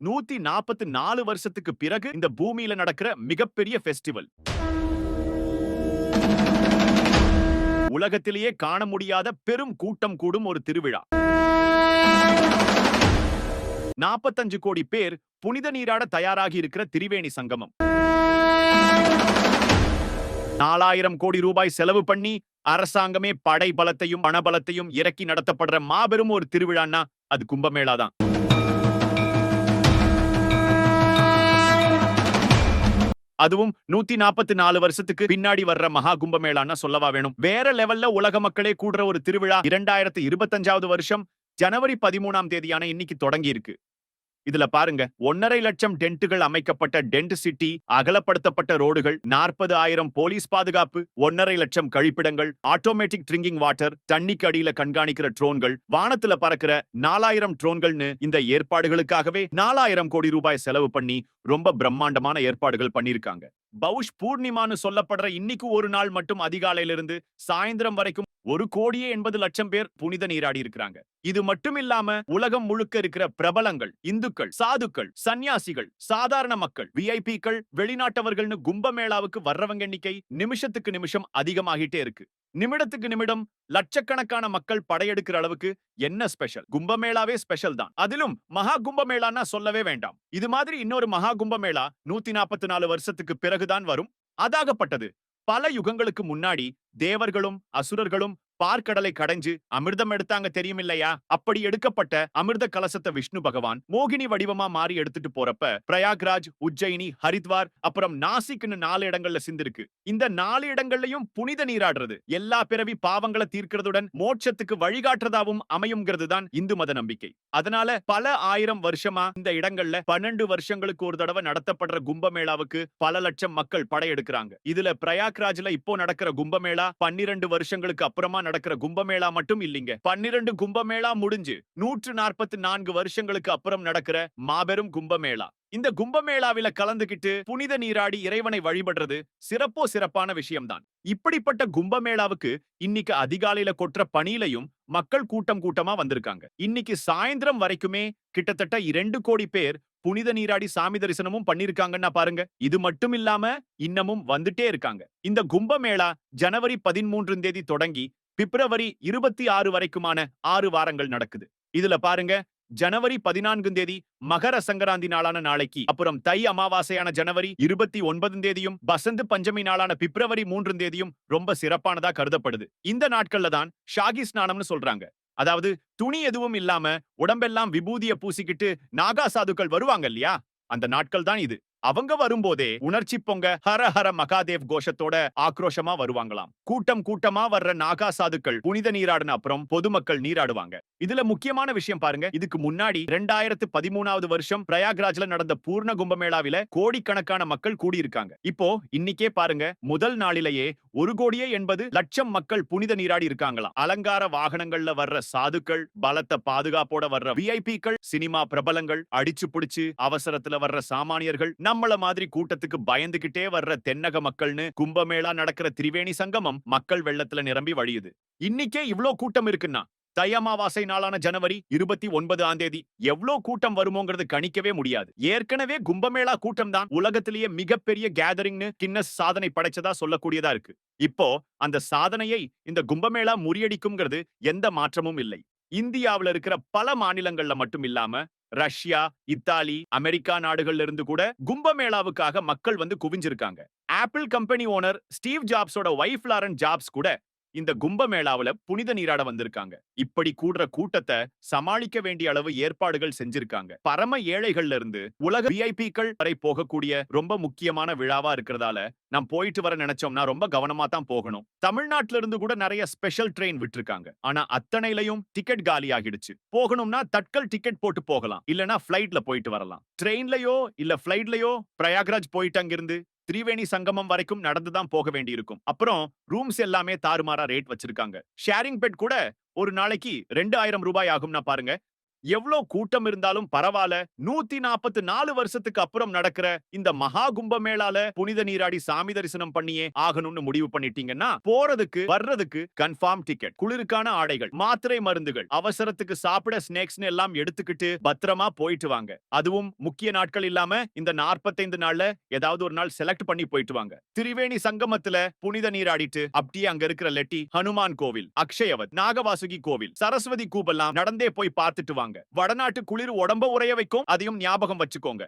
நூத்தி நாற்பத்தி நாலு வருஷத்துக்கு பிறகு இந்த பூமியில நடக்கிற மிகப்பெரிய ஃபெஸ்டிவல் உலகத்திலேயே காண முடியாத பெரும் கூட்டம் கூடும் ஒரு திருவிழா. நாற்பத்தஞ்சு கோடி பேர் புனித நீராட தயாராகி இருக்கிற திரிவேணி சங்கமம். நாலாயிரம் கோடி ரூபாய் செலவு பண்ணி அரசாங்கமே படை பலத்தையும் பணபலத்தையும் இறக்கி நடத்தப்படுற மாபெரும் ஒரு திருவிழான்னா அது கும்பமேளா தான். அதுவும் நூத்தி நாற்பத்தி நாலு வருஷத்துக்கு பின்னாடி வர்ற மகா கும்பமேளான்னா சொல்லவா வேணும். வேற லெவல்ல உலக மக்களே கூடுற ஒரு திருவிழா இரண்டாயிரத்தி இருபத்தஞ்சாவது வருஷம் ஜனவரி பதிமூணாம் தேதியான இன்னைக்கு தொடங்கி இருக்கு இதுல பாருங்க ஒன்னரை லட்சம் டென்ட்டுகள் அமைக்கப்பட்ட டென்ட் சிட்டி அகலப்படுத்தப்பட்ட ரோடுகள் நாற்பது ஆயிரம் போலீஸ் பாதுகாப்பு ஒன்னரை லட்சம் கழிப்பிடங்கள் ஆட்டோமேட்டிக் ட்ரிங்கிங் வாட்டர் தண்ணிக்கு அடியில கண்காணிக்கிற ட்ரோன்கள் வானத்துல பறக்கிற நாலாயிரம் ட்ரோன்கள்னு இந்த ஏற்பாடுகளுக்காகவே நாலாயிரம் கோடி ரூபாய் செலவு பண்ணி ரொம்ப பிரம்மாண்டமான ஏற்பாடுகள் பண்ணிருக்காங்க பவுஷ் பூர்ணிமான்னு சொல்லப்படுற இன்னைக்கு ஒரு நாள் மட்டும் அதிகாலையில இருந்து சாயந்தரம் வரைக்கும் ஒரு கோடியே எண்பது லட்சம் பேர் புனித நீராடி இருக்கிறாங்க. இது மட்டும் இல்லாம உலகம் முழுக்க இருக்கிற பிரபலங்கள் இந்துக்கள் சாதுக்கள் சன்னியாசிகள் சாதாரண மக்கள் விஐபிக்கள் வெளிநாட்டவர்கள்னு கும்பமேளாவுக்கு வர்றவங்க எண்ணிக்கை நிமிஷத்துக்கு நிமிஷம் அதிகமாகிட்டே இருக்கு. நிமிடத்துக்கு நிமிடம் லட்சக்கணக்கான மக்கள் படையெடுக்கிற அளவுக்கு என்ன ஸ்பெஷல்? கும்பமேளாவே ஸ்பெஷல் தான். அதிலும் மகா கும்பமேளான்னா சொல்லவே வேண்டாம். இது மாதிரி இன்னொரு மகா கும்பமேளா நூத்தி நாற்பத்தி நாலு வருஷத்துக்கு பிறகுதான் வரும். அதாகப்பட்டது. பல யுகங்களுக்கு முன்னாடி தேவர்களும் அசுரர்களும் பார்க்கடலை கடைஞ்சு அமிர்தம் எடுத்தாங்க தெரியும் இல்லையா அப்படி எடுக்கப்பட்ட அமிர்த கலசத்தை விஷ்ணு பகவான் மோகினி வடிவமா மாறி எடுத்துட்டு போறப்ப பிரயாக்ராஜ் உஜ்ஜயினி ஹரித்வார் அப்புறம் நாசிக்னு நாலு இடங்கள்ல சிந்திருக்கு. இந்த நாலு இடங்கள்லயும் புனித நீராடுறது. எல்லா பிறவி பாவங்களை தீர்க்கிறதுடன் மோட்சத்துக்கு வழிகாட்டுறதாவும் அமையுங்கிறது தான் இந்து மத நம்பிக்கை. அதனால பல ஆயிரம் வருஷமா இந்த இடங்கள்ல பன்னெண்டு வருஷங்களுக்கு ஒரு தடவை நடத்தப்படுற கும்பமேளாவுக்கு பல லட்சம் மக்கள் படையெடுக்கிறாங்க. இதுல பிரயாக்ராஜ்ல இப்போ நடக்கிற கும்பமேளா பன்னிரண்டு வருஷங்களுக்கு அப்புறமா நடக்கிற கும்பமேளா மட்டும் இல்லைங்க. பன்னிரண்டு கும்பமேளா முடிஞ்சு நூற்று நாற்பத்தி நான்கு வருஷங்களுக்கு அப்புறம் நடக்கிற மாபெரும் கும்பமேளா. இந்த கும்பமேளாவில கலந்துகிட்டு புனித நீராடி இறைவனை வழிபடுறது சிறப்போ சிறப்பான விஷயம்தான். இப்படிப்பட்ட கும்பமேளாவுக்கு இன்னைக்கு அதிகாலையில கொட்டுற பணியிலையும் மக்கள் கூட்டம் கூட்டமா வந்திருக்காங்க. இன்னைக்கு சாயந்தரம் வரைக்குமே கிட்டத்தட்ட இரண்டு கோடி பேர் புனித நீராடி சாமி தரிசனமும் பண்ணிருக்காங்கன்னா பாருங்க. இது மட்டும் இல்லாம இன்னமும் வந்துட்டே இருக்காங்க. இந்த கும்பமேளா ஜனவரி பதிமூன்றாம் தேதி தொடங்கி பிப்ரவரி இருபத்தி ஆறு வரைக்குமான ஆறு வாரங்கள் நடக்குது. இதுல பாருங்க ஜனவரி பதினான்கு தேதி மகர சங்கராந்தி நாளான நாளைக்கு அப்புறம் தை அமாவாசையான ஜனவரி இருபத்தி ஒன்பதாம் தேதியும் பசந்த் பஞ்சமி நாளான பிப்ரவரி மூன்று தேதியும் ரொம்ப சிறப்பானதா கருதப்படுது. இந்த நாட்கள்ல தான் ஷாகி ஸ்நானம்னு சொல்றாங்க. அதாவது துணி எதுவும் இல்லாம உடம்பெல்லாம் விபூதிய பூசிக்கிட்டு நாகா சாதுக்கள் வருவாங்க இல்லையா? அந்த நாட்கள் தான் இது. அவங்க வரும்போதே உணர்ச்சி பொங்க ஹர ஹர மகாதேவ் கோஷத்தோட ஆக்ரோஷமா வருவாங்களாம். கூட்டம் கூட்டமா வர்ற நாகா சாதுக்கள் புனித நீராடின அப்புறம் பொதுமக்கள் நீராடுவாங்க. இதுல முக்கியமான விஷயம் பாருங்க. இதுக்கு முன்னாடி ரெண்டாயிரத்து பதிமூணாவது வருஷம் பிரயாக்ராஜ்ல நடந்த பூர்ண கும்பமேளாவில கோடிக்கணக்கான மக்கள் கூடியிருக்காங்க. இப்போ இன்னைக்கே பாருங்க முதல் நாளிலேயே ஒரு கோடியே எண்பது லட்சம் மக்கள் புனித நீராடி இருக்காங்களாம். அலங்கார வாகனங்கள்ல வர்ற சாதுக்கள் பலத்த பாதுகாப்போட வர்ற விஐபிக்கள் சினிமா பிரபலங்கள் அடிச்சு புடிச்சு அவசரத்துல வர்ற சாமானியர்கள் நம்மள மாதிரி கூட்டத்துக்கு பயந்துகிட்டே வர்ற தென்னக மக்கள்னு கும்பமேளா நடக்கிற திரிவேணி சங்கமம் மக்கள் வெள்ளத்துல நிரம்பி வழியுது. இன்னைக்கே இவ்ளோ கூட்டம் இருக்குன்னா தை அமாவாசை நாளான ஜனவரி இருபத்தி ஒன்பது தேதி எவ்வளோ கூட்டம் வருமோங்கிறது கணிக்கவே முடியாது. ஏற்கனவே கும்பமேளா கூட்டம் தான் உலகத்திலேயே மிகப்பெரிய கேதரிங்னு கின்னஸ் சாதனை படைச்சதா சொல்லக்கூடியதா இருக்கு. இப்போ அந்த சாதனையை இந்த கும்பமேளா முறியடிக்கும்ங்கிறது எந்த மாற்றமும் இல்லை. இந்தியாவுல இருக்கிற பல மாநிலங்கள்ல மட்டும் இல்லாம ரஷ்யா இத்தாலி அமெரிக்கா நாடுகள்ல இருந்து கூட கும்பமேளாவுக்காக மக்கள் வந்து குவிஞ்சிருக்காங்க. ஆப்பிள் கம்பெனி ஓனர் ஸ்டீவ் ஜாப்ஸோட ஒய்ஃப் லாரன் ஜாப்ஸ் கூட இந்த கும்பமேளாவுல புனித நீராட வந்திருக்காங்க. இப்படி கூடுற கூட்டத்தை சமாளிக்க வேண்டிய அளவு ஏற்பாடுகள் செஞ்சிருக்காங்க. பரம ஏழைகள்ல இருந்து உலக விஐபிக்கள் வரை போகக்கூடிய ரொம்ப முக்கியமான விழாவா இருக்கிறதால நாம் போயிட்டு வர நினைச்சோம்னா ரொம்ப கவனமா தான் போகணும். தமிழ்நாட்டுல இருந்து கூட நிறைய ஸ்பெஷல் ட்ரெயின் விட்டுருக்காங்க. ஆனா அத்தனையிலையும் டிக்கெட் காலி ஆகிடுச்சு போகணும்னா தட்கல் டிக்கெட் போட்டு போகலாம். இல்லனா பிளைட்ல போயிட்டு வரலாம். ட்ரெயின்லயோ இல்ல பிளைட்லயோ பிரயாக்ராஜ் போயிட்டு அங்கிருந்து திரிவேணி சங்கமம் வரைக்கும் நடந்து தான் போக வேண்டியிருக்கும். அப்புறம் ரூம்ஸ் எல்லாமே தாறுமாறா ரேட் வச்சிருக்காங்க. ஷேரிங் பெட் கூட ஒரு நாளைக்கு ரெண்டு ஆயிரம் ரூபாய் ஆகும்னா பாருங்க. எவ்வளவு கூட்டம் இருந்தாலும் பரவாயில்ல. நூத்தி நாற்பத்தி நாலு வருஷத்துக்கு அப்புறம் நடக்கிற இந்த மகா கும்பமேளால புனித நீராடி சாமி தரிசனம் பண்ணியே ஆகணும்னு முடிவு பண்ணிட்டீங்கன்னா போறதுக்கு வர்றதுக்கு கன்ஃபார்ம் டிக்கெட் குளிருக்கான ஆடைகள் மாத்திரை மருந்துகள் அவசரத்துக்கு சாப்பிட ஸ்நேக்ஸ் எல்லாம் எடுத்துக்கிட்டு பத்திரமா போயிட்டு வாங்க. அதுவும் முக்கிய நாட்கள் இல்லாம இந்த 45 நாள்ல ஏதாவது ஒரு நாள் செலக்ட் பண்ணி போயிட்டு வாங்க. திரிவேணி சங்கமத்துல புனித நீராடிட்டு அப்படியே அங்க இருக்கிற லெட்டி ஹனுமான் கோவில் அக்ஷயவத் நாகவாசுகி கோவில் சரஸ்வதி கூபெல்லாம் நடந்தே போய் பார்த்துட்டு வாங்க. வடநாட்டு குளிர் உடம்ப உறைய வைக்கும். அதையும் ஞாபகம் வச்சுக்கோங்க.